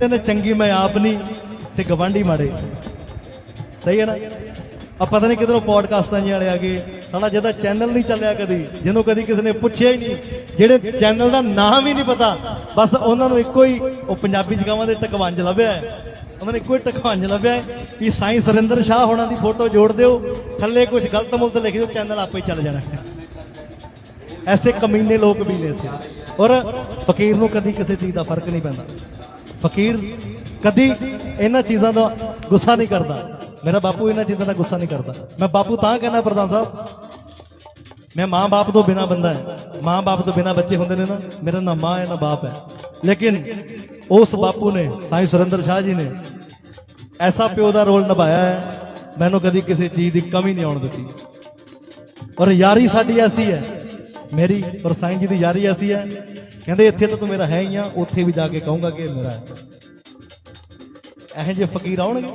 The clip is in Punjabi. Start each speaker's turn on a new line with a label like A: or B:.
A: ਕਹਿੰਦੇ ਚੰਗੀ ਮੈਂ ਆਪ ਨਹੀਂ ਤੇ ਗਵਾਂਢੀ ਮਾੜੇ। ਸਹੀ ਹੈ ਨਾ? ਆ ਪਤਾ ਨਹੀਂ ਕਿਧਰੋਂ ਪੋਡਕਾਸਟਾਂ ਜਿਹੇ ਵਾਲੇ ਆ ਗਏ। ਸਾਡਾ ਜਿਹਦਾ ਚੈਨਲ ਨਹੀਂ ਚੱਲਿਆ ਕਦੀ, ਜਿਹਨੂੰ ਕਦੀ ਕਿਸੇ ਨੇ ਪੁੱਛਿਆ ਹੀ ਨਹੀਂ ਜਿਹੜੇ ਚੈਨਲ ਦਾ ਨਾਮ ਹੀ ਨਹੀਂ ਪਤਾ, ਬਸ ਉਹਨਾਂ ਨੂੰ ਇੱਕੋ ਹੀ, ਉਹ ਪੰਜਾਬੀ ਜਗਾਵਾਂ ਦੇ ਟਕਵੰਜ ਲੱਭਿਆ ਉਹਨਾਂ ਨੇ ਇੱਕੋ ਹੀ ਟਕਵੰਜ ਲੱਭਿਆ ਹੈ ਕਿ ਸਾਈਂ ਸੁਰਿੰਦਰ ਸ਼ਾਹ ਹੋਣਾ ਦੀ ਫੋਟੋ ਜੋੜ ਦਿਓ, ਥੱਲੇ ਕੁਝ ਗਲਤ ਮੁਲਤ ਲਿਖ ਦਿਓ ਚੈਨਲ ਆਪੇ ਚੱਲ ਜਾਣਾ। ਐਸੇ ਕਮੀਨੇ ਲੋਕ ਵੀ ਨੇ ਇੱਥੇ। ਔਰ ਫਕੀਰ ਨੂੰ ਕਦੀ ਕਿਸੇ ਚੀਜ਼ ਦਾ ਫ਼ਰਕ ਨਹੀਂ ਪੈਂਦਾ। ਫਕੀਰ ਕਦੀ ਇਹਨਾਂ ਚੀਜ਼ਾਂ ਦਾ ਗੁੱਸਾ ਨਹੀਂ ਕਰਦਾ। ਮੇਰਾ ਬਾਪੂ ਇਹਨਾਂ ਚੀਜ਼ਾਂ ਦਾ ਗੁੱਸਾ ਨਹੀਂ ਕਰਦਾ। ਮੈਂ ਬਾਪੂ ਤਾਂ ਕਹਿੰਦਾ, ਪ੍ਰਧਾਨ ਸਾਹਿਬ, ਮੈਂ ਮਾਂ-ਬਾਪ ਤੋਂ ਬਿਨਾ ਬੰਦਾ ਹੈ। ਮਾਂ-ਬਾਪ ਤੋਂ ਬਿਨਾ ਬੱਚੇ ਹੁੰਦੇ ਨੇ ਨਾ, ਮੇਰਾ ਨਾ ਮਾਂ ਹੈ, ਨਾ ਬਾਪ ਹੈ। ਲੇਕਿਨ ਉਸ ਬਾਪੂ ਨੇ, ਸਾਈਂ ਸੁਰਿੰਦਰ ਸ਼ਾਹ ਜੀ ਨੇ ਐਸਾ ਪਿਓ ਦਾ ਰੋਲ ਨਿਭਾਇਆ ਹੈ, ਮੈਨੂੰ ਕਦੀ ਕਿਸੇ ਚੀਜ਼ ਦੀ ਕਮੀ ਨਹੀਂ ਆਉਣ ਦਿੱਤੀ। ਔਰ ਯਾਰੀ ਸਾਡੀ ਐਸੀ ਹੈ, ਮੇਰੀ ਔਰ ਸਾਈਂ ਜੀ ਦੀ ਯਾਰੀ ਐਸੀ ਹੈ ਕਹਿੰਦੇ ਇੱਥੇ ਤਾਂ ਤੂੰ ਮੇਰਾ ਹੈ ਹੀ ਆ, ਉੱਥੇ ਵੀ ਜਾ ਕੇ ਕਹੂੰਗਾ ਕਿ ਮੇਰਾ ਹੈ। ਇਹੋ ਜਿਹੇ ਫਕੀਰ ਆਉਣਗੇ।